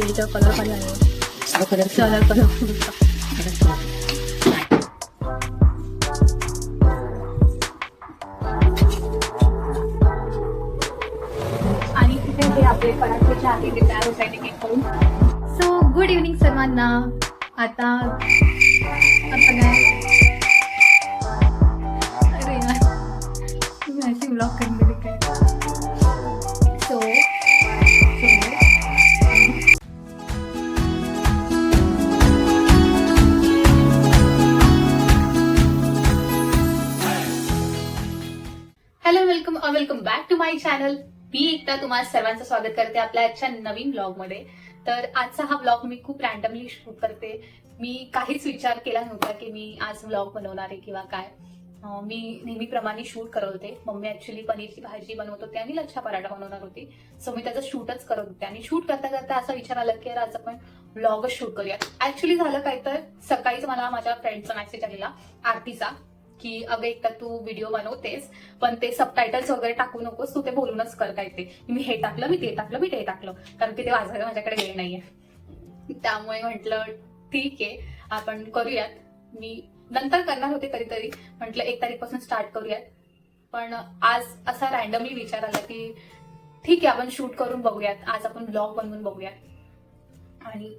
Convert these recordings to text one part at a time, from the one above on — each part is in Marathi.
केळीचा कलर खाली आहे कलर कलर कलर आणि तिथे हे आपले पराठे जे आहे ते तयार होत आहे करून सो गुड इव्हनिंग सर्वांना आता आता मी एकदा तुम्हाला सर्वांचं स्वागत करते आपल्या आजच्या नवीन ब्लॉगमध्ये. तर आजचा हा ब्लॉग मी खूप रॅन्डमली शूट करते. मी काहीच विचार केला नव्हता की मी आज ब्लॉग बनवणार आहे किंवा काय. मी नेहमीप्रमाणे शूट करत होते मम्मी ऍक्च्युली पनीरची भाजी बनवत होती आणि लच्छा पराठा बनवणार होती. सो मी त्याचं शूटच करत होते. आणि शूट करता करता असा विचार आला की आज आपण ब्लॉगच शूट करूया ऍक्च्युली झालं काय तर सकाळीच मला माझ्या फ्रेंडचा मेसेज आलेला आरतीचा. की अगं एक तर तू व्हिडिओ बनवतेस पण ते सबटायटल्स वगैरे टाकू नकोस तू ते बोलूनच कर काय ते मी हे टाकलं मी ते टाकलं मी ते टाकलं. कारण की ते वाचायला माझ्याकडे वेळ नाहीये. त्यामुळे म्हटलं ठीक आहे आपण करूयात. मी नंतर करणार होते कधीतरी. म्हटलं एक तारीखपासून स्टार्ट करूयात. पण आज असा रॅन्डमली विचार आला की ठीक आहे आपण शूट करून बघूयात. आज आपण ब्लॉग बनवून बघूयात. आणि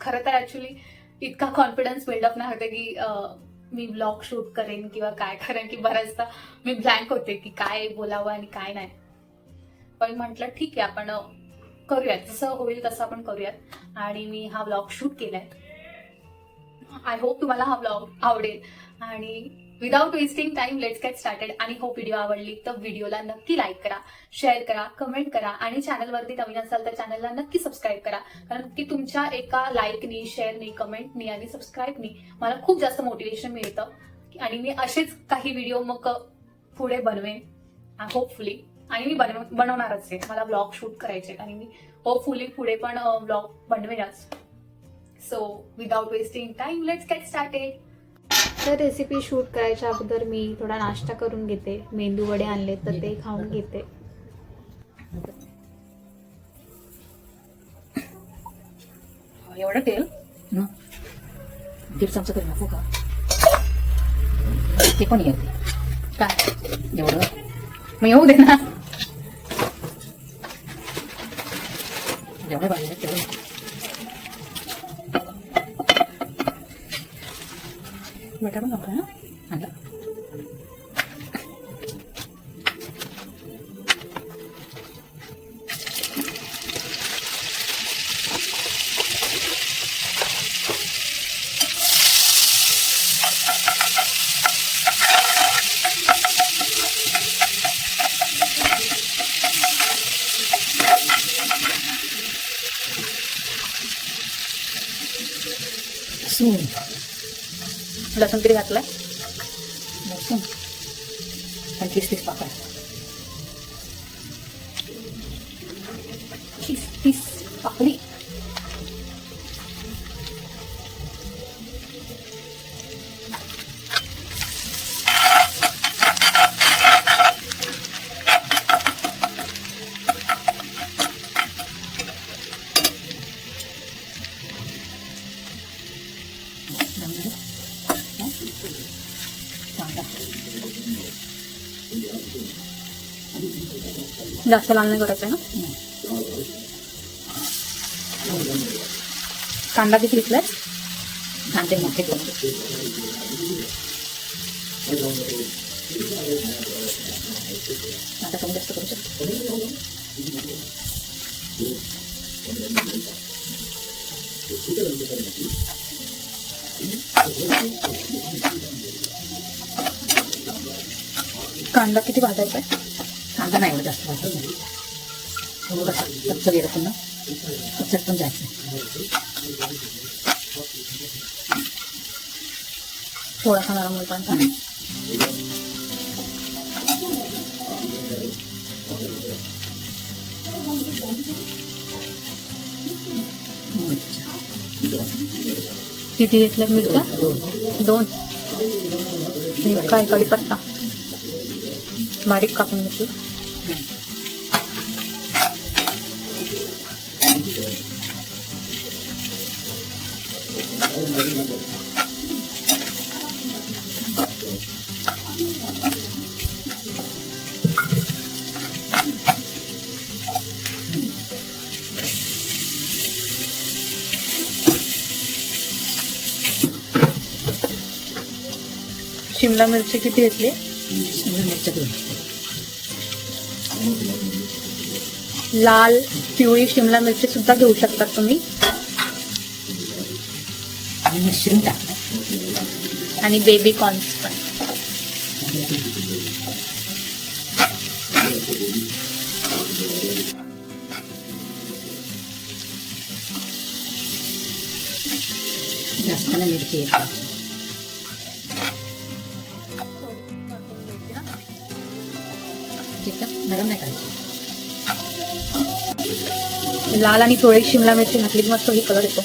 खरं तर ऍक्च्युली इतका कॉन्फिडन्स बिल्डअप नाही होते की मी ब्लॉग शूट करेन किंवा काय करेन की बऱ्याचदा मी ब्लँक होते की काय बोलावं आणि काय नाही. पण म्हटलं ठीक आहे आपण करूयात. जसं होईल तसं आपण करूयात. आणि मी हा ब्लॉग शूट केलाय. आय होप तुम्हाला हा ब्लॉग आवडेल. आणि without wasting time let's get started आणि हो व्हिडिओ आवडली तर व्हिडिओला नक्की लाईक करा शेअर करा कमेंट करा आणि चॅनलवरती नवीन असाल तर चॅनलला नक्की सबस्क्राईब करा. कारण की तुमच्या एका लाईकनी शेअरनी कमेंटनी आणि सबस्क्राईबनी मला खूप जास्त मोटिवेशन मिळतं. आणि मी असेच काही व्हिडिओ मग पुढे बनवेन होपफुली आणि मी बनव बनवणारच आहे. मला ब्लॉग शूट करायचे आणि मी होपफुली पुढे पण blog बनवेनच. So without wasting time let's get started तर रेसिपी शूट करायच्या अगोदर मी थोडा नाश्ता करून घेते. मेंदू वडे आणले तर ते खाऊन घेते. एवढं तेल? दीड चमचा तरी नको का? ते पण येते. काय? एवढं. मग येऊ दे ना. जेवढं पाहिजे तेवढं बटाटा नको ना आणलं सून लसूण किती घातलाय. जास्त लाल नाही करायचं ना कांदा किती घेतलाय कांदे मोठे दोन आता कमी जास्त करू शकतो कांदा किती भाजायचा कांदा नाही एवढं जास्त भाजत नाही. थोडं कसं कच्चं गेलं पुन्हा कच्च्यात पण जायचं थोडासा नरम होईपर्यंत आणि मिरच्या किती घेतलं मिरच्या? दोन. दोन आणि काय कढीपत्ता बारीक कापून घेतली. शिमला मिरची किती घेतली? शिमला मिरच्या दोन लाल पिवळी शिमला मिरची सुद्धा घेऊ शकतात तुम्ही. आणि मशरूम आणि बेबी कॉर्न्स पण. जास्त नाही मिरची येतात लाल आणि पिवळी शिमला मिरची घातली की मस्त ही कलर येतो.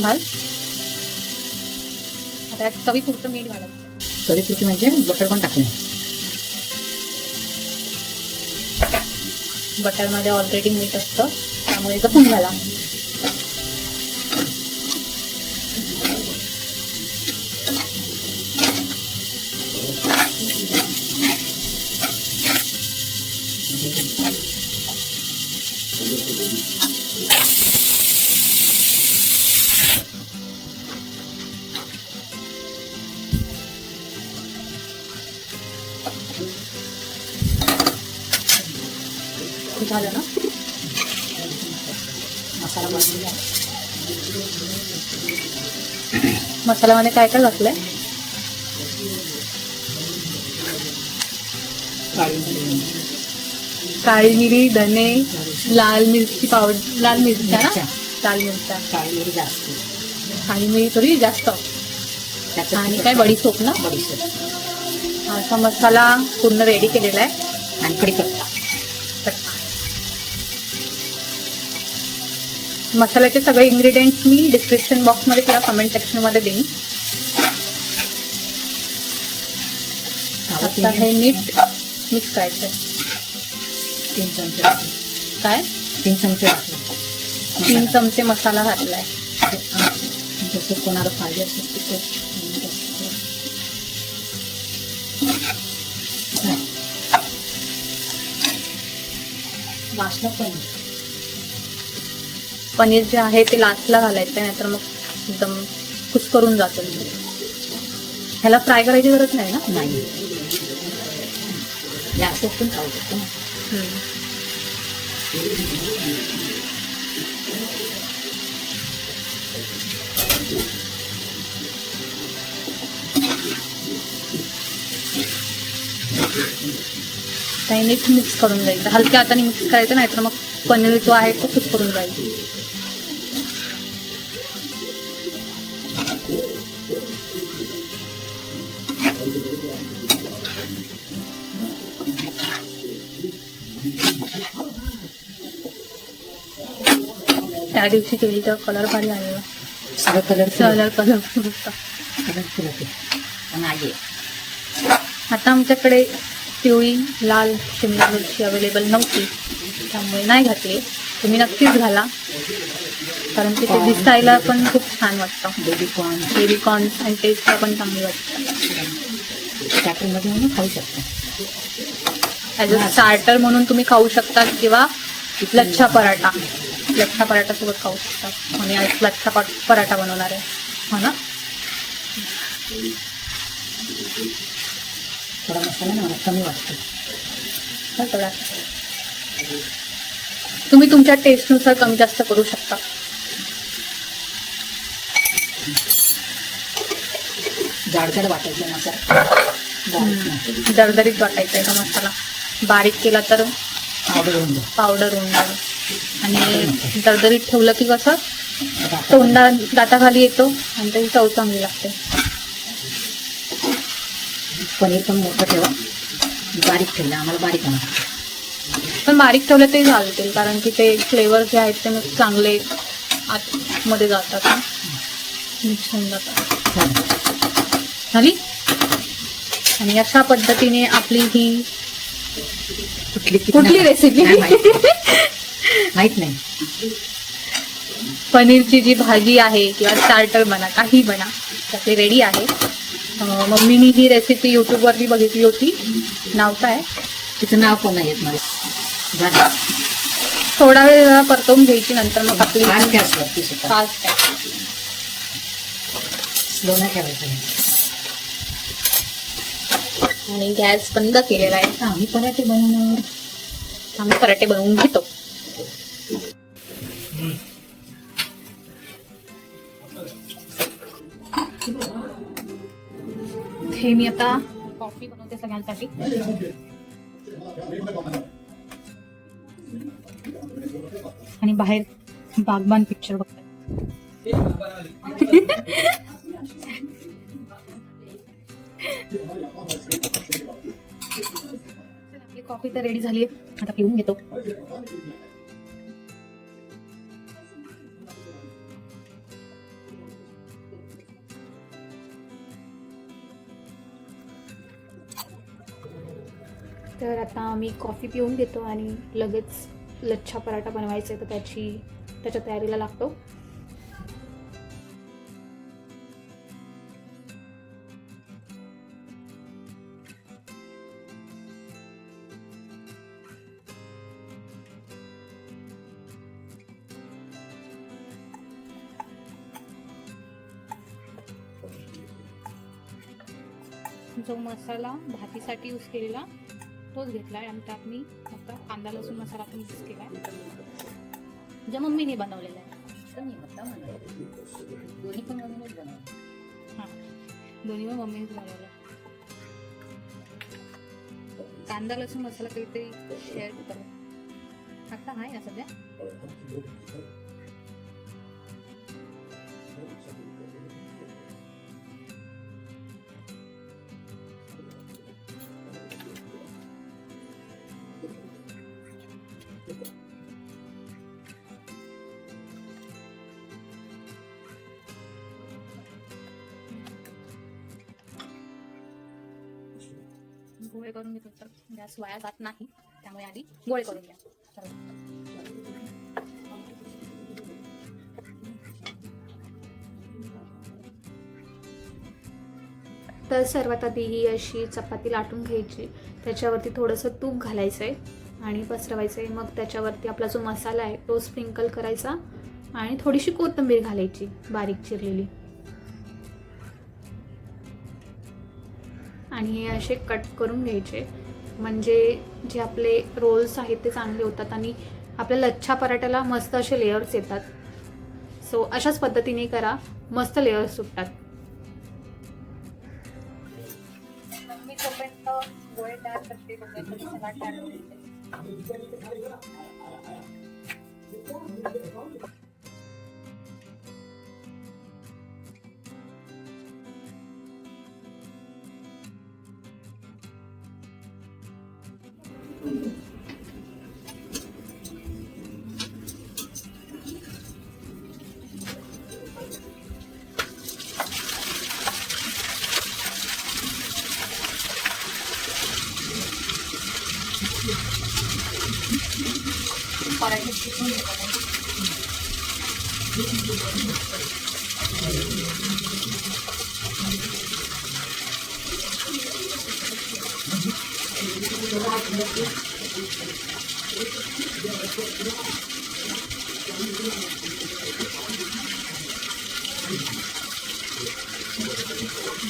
घाल आता चवी पुरतं मीठ घालायचं. चवीपुरती म्हणजे बटर पण टाकलं बटरमध्ये ऑलरेडी मीठ असतं त्यामुळे जपून घाला. झालं ना? मसाला मसाल्यामध्ये काय काय घातलंय? काळी मिरी, काळी मिरी धने लाल मिरची पावडर लाल मिरच्या ना. लाल मिरच्या. काळी मिरी जास्त. काळी मिरी थोडी जास्त. आणि काय बडीशोप ना? बडीशेप. असा मसाला पूर्ण रेडी केलेला आहे. आणि कढीपत्ता. मसाल्याचे सगळे इन्ग्रेडियंट्स मी डिस्क्रिप्शन बॉक्समध्ये किंवा कमेंट सेक्शनमध्ये देईन. आता हे नीट मिक्स करायचं. तीन चमचे. काय? तीन चमचे तीन चमचे मसाला घातलाय. जसं कोणाला पाहिजे असेल तसं वासना पण पनीर जे आहे ते लास्टला घालायचं आहे नाहीतर मग एकदम कुचकरून जातं ह्याला फ्राय करायची गरज नाही ना? नाही. पण खाऊ शकतो. काही नीट मिक्स करून जायचं हलक्या हाताने मिक्स करायचं नाहीतर मग पनीर जो आहे तो कुचकरून जाईल. त्या दिवशी केली तर कलर भारी आलेला सगळं कलर कलर कलर कलरफुल होते. पण आहे. आता आमच्याकडे पिवळी लाल शिमला मिरची अवेलेबल नव्हती. त्यामुळे नाही घातली. तुम्ही नक्कीच घाला. कारण की ते दिसायला पण खूप छान वाटतं. बेबी कॉर्न बेबी कॉर्न आणि टेस्टला पण चांगली वाटतं. स्टार्टरमध्ये म्हणून खाऊ शकतो. ॲज अ स्टार्टर म्हणून तुम्ही खाऊ शकता किंवा लच्छा पराठा. लच्छा पराठा सोबत खाऊ शकता आणि आज लच्छा पा- पराठा बनवणार आहे. हो ना? थोडा मसाला ना मला कमी वाटतो. हा, तेवढा. तुम्ही तुमच्या टेस्टनुसार कमी जास्त करू शकता. जाडजाड वाटायचं मसाला. दरदरीत वाटायचा आहे का मसाला. बारीक केला तर पावडर होऊन पावडर होऊन जाईल. आणि दरदरीत ठेवलं की कसं तोंडा दाताखाली येतो आणि त्याची चव चांगली लागते. पनीर पण मोठं ठेवा. बारीक ठेवलं आम्हाला बारीक आणा पण बारीक ठेवलं ते चालतील कारण की ते फ्लेवर जे आहेत ते मग चांगले आतमध्ये जातात मिक्स होऊन जातात. झाली? आणि अशा पद्धतीने आपली ही कुठली कुठली रेसिपी माहिती. नाही. पनीरची जी भाजी आहे किंवा स्टार्टर म्हणा काही म्हणा ते रेडी आहे. मम्मीनी ही रेसिपी युट्यूबवरती बघितली होती. नाव काय? तिचं नाव पण नाही. येत मला थोडा वेळ जरा परतवून घ्यायची नंतर मग आपली फास्ट आहे स्लो नाही करायचं आणि गॅस बंद केलेला आहे. आम्ही पराठे बनवणार. आम्ही पराठे बनवून घेतो. इथे मी आता. कॉफी बनवते सगळ्यांसाठी. आणि बाहेर बागबान पिक्चर बघतात आपली कॉफी तर रेडी झाली आहे. आता पिऊन घेतो. तर आता मी कॉफी पिऊन घेतो आणि लगेच लच्छा पराठा बनवायचा आहे तर त्याची त्याच्या तयारीला लागतो. जो मसाला भातीसाठी यूज केलेला तोच घेतलाय आणि त्यात मी आता कांदा लसूण मसाला पण यूज केलाय. जो मम्मीने बनवलेला आहे. दोन्ही पण मम्मीनेच बनवलं हां. दोन्ही पण मम्मीनेच बनवलं कांदा लसूण मसाला काहीतरी शेअर करू. आता आहे ना सध्या. गोळे करून घेतो तर गॅस वाया जात नाही. त्यामुळे आधी गोळे करून घ्या. तर सर्वात आधी ही अशी चपाती लाटून घ्यायची. त्याच्यावरती थोडंसं तूप घालायचं आहे आणि पसरवायचं आहे मग त्याच्यावरती आपला जो मसाला आहे तो स्प्रिंकल करायचा आणि थोडीशी कोथिंबीर घालायची बारीक चिरलेली. आणि हे असे कट करून घ्यायचे. म्हणजे जे आपले रोल्स आहेत ते चांगले होतात आणि आपल्या लच्छा पराठ्याला मस्त असे लेयर्स येतात. सो अशाच पद्धतीने करा. मस्त लेयर्स सुटतात. मी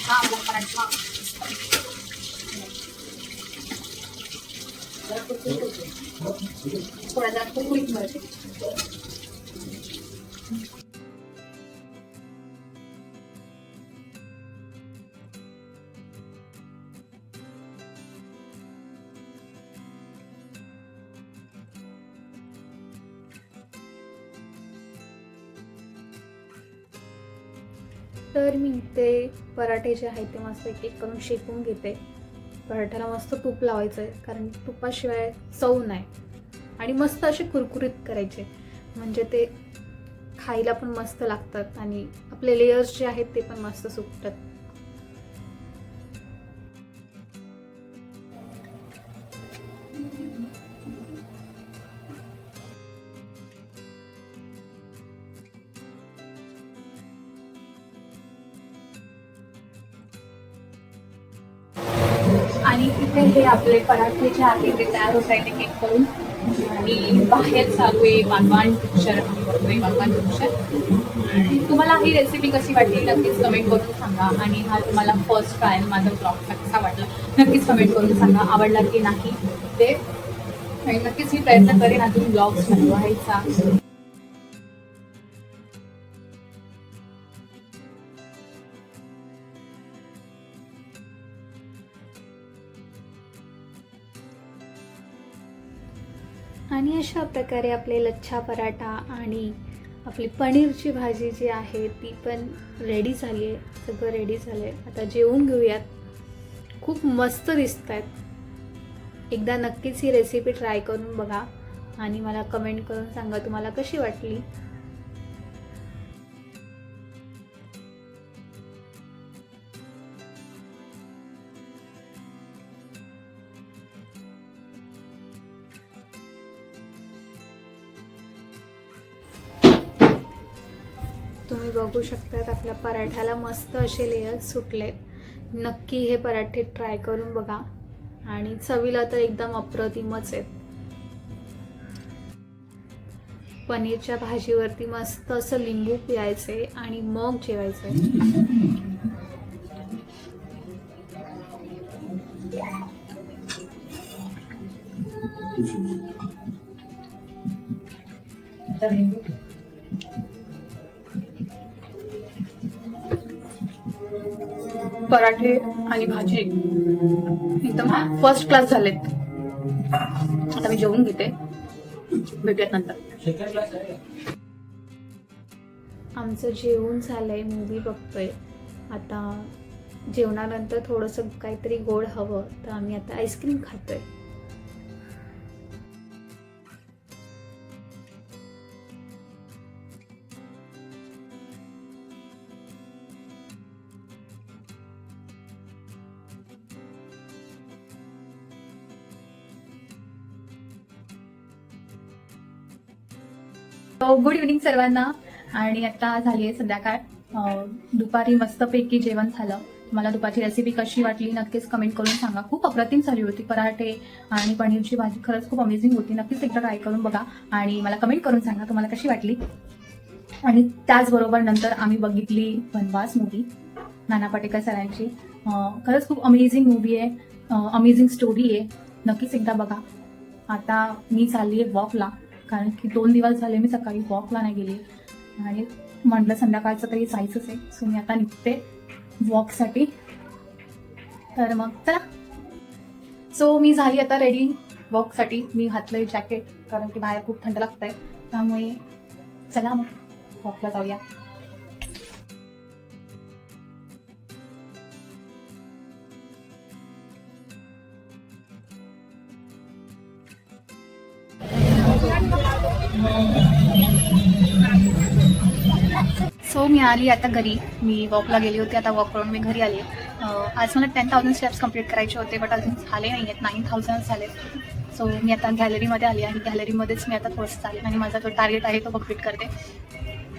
हा आपला पराठा थोडा जरा कुरकुरीत मिळते तर पराठे जे आहेत ते मस्त एक एक करून शेकून घेते. पराठ्याला मस्त तूप लावायचं आहे कारण तुपाशिवाय चव नाही. आणि मस्त असे कुरकुरीत करायचे. म्हणजे ते खायला पण मस्त लागतात आणि आपले लेयर्स जे आहेत ते पण मस्त सुकतात. आपले पराठे जे आहेत ते तयार होत आहेत एक करून. आणि बाहेर चालू आहे बागवान पिक्चर आम्ही बघतोय बागवान पिक्चर आणि तुम्हाला ही रेसिपी कशी वाटली नक्कीच कमेंट करून सांगा. आणि हा तुम्हाला फर्स्ट ट्रायल माझा ब्लॉगचा कसा वाटला नक्कीच कमेंट करून सांगा. आवडला की नाही ते. नक्कीच मी प्रयत्न करेन अजून ब्लॉग्स बनवायचा. आणि अशा प्रकारे आपले लच्छा पराठा आणि आपली पनीरची भाजी जी आहे ती पण रेडी झाली आहे. सगळं रेडी झालं आहे. आता जेवून घेऊयात. खूप मस्त दिसत आहेत एकदा नक्कीच ही रेसिपी ट्राय करून बघा आणि मला कमेंट करून सांगा तुम्हाला कशी वाटली. बघू शकतात. आपल्या पराठ्याला मस्त असे लेयर सुटलेत नक्की हे पराठे ट्राय करून बघा. आणि चवीला तर एकदम अप्रतिमच आहेत. पनीरच्या भाजीवरती मस्त असं लिंबू प्यायचे आणि मग जेवायचे. पराठे आणि भाजी. एकदम फर्स्ट क्लास झालेत. आता मी जेवून घेते. भेटूयात नंतर. आमचं जेवण झालंय मूवी बघतोय. आता जेवणानंतर थोडंसं काहीतरी गोड हवं तर आम्ही आता आईस्क्रीम खातोय. गुड इव्हनिंग सर्वांना. आणि आता झाली आहे संध्याकाळ. दुपारी मस्तपैकी जेवण झालं. मला दुपारची रेसिपी कशी वाटली नक्कीच कमेंट करून सांगा. खूप अप्रतिम झाली होती पराठे आणि पनीरची भाजी. खरंच खूप अमेझिंग होती. नक्कीच एकदा ट्राय करून बघा. आणि मला कमेंट करून सांगा तुम्हाला कशी वाटली. आणि त्याचबरोबर नंतर आम्ही बघितली वनवास मूवी नाना पाटेकर सरांची. खरंच खूप अमेझिंग मूवी आहे. अमेझिंग स्टोरी आहे. नक्कीच एकदा बघा. आता मी चालली आहे वॉकला कारण की दोन दिवस झाले मी सकाळी वॉकला नाही गेली. आणि म्हटलं संध्याकाळचं तरी जायचंच आहे. सो मी आता निघते वॉकसाठी. तर मग चला. सो मी झाली आता रेडी वॉकसाठी. मी घातलं जॅकेट कारण की बाहेर खूप थंड लागतंय. त्यामुळे चला मग वॉकला जाऊया. सो मी आली आता घरी. मी वॉकला गेली होती आता वॉक करून मी घरी आली. आज मला टेन थाउजंड स्टेप्स कंप्लीट करायचे होते बट अजून झाले नाही आहेत नाईन थाउजंड झाले. सो मी आता गॅलरीमध्ये आली आणि गॅलरीमध्येच मी आता थोडंसं चालेल आणि माझा जो टार्गेट आहे तो कंप्लीट करते.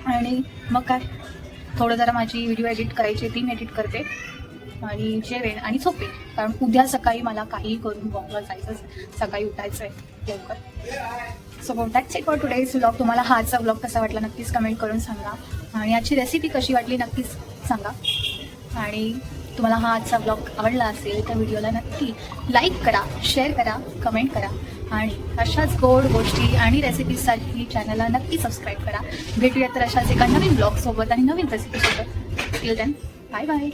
आणि मग काय? थोडं जरा माझी व्हिडिओ एडिट करायची ती मी एडिट करते. आणि जेवेन आणि झोपेन. कारण उद्या सकाळी मला काही करून वॉकला जायचं सकाळी उठायचं आहे लवकर. So that's check for today's vlog तुम्हाला हा आजचा व्लॉग कसा वाटला नक्कीच कमेंट करून सांगा. आणि याची रेसिपी कशी वाटली नक्कीच सांगा. आणि तुम्हाला हा आजचा ब्लॉग आवडला असेल तर व्हिडिओला नक्की लाईक करा शेअर करा कमेंट करा. आणि अशाच गोड गोष्टी आणि रेसिपीजसाठी चॅनलला नक्की सबस्क्राईब करा. भेटूया तर अशाच एका नवीन ब्लॉगसोबत आणि नवीन रेसिपीसोबत टिल देन बाय बाय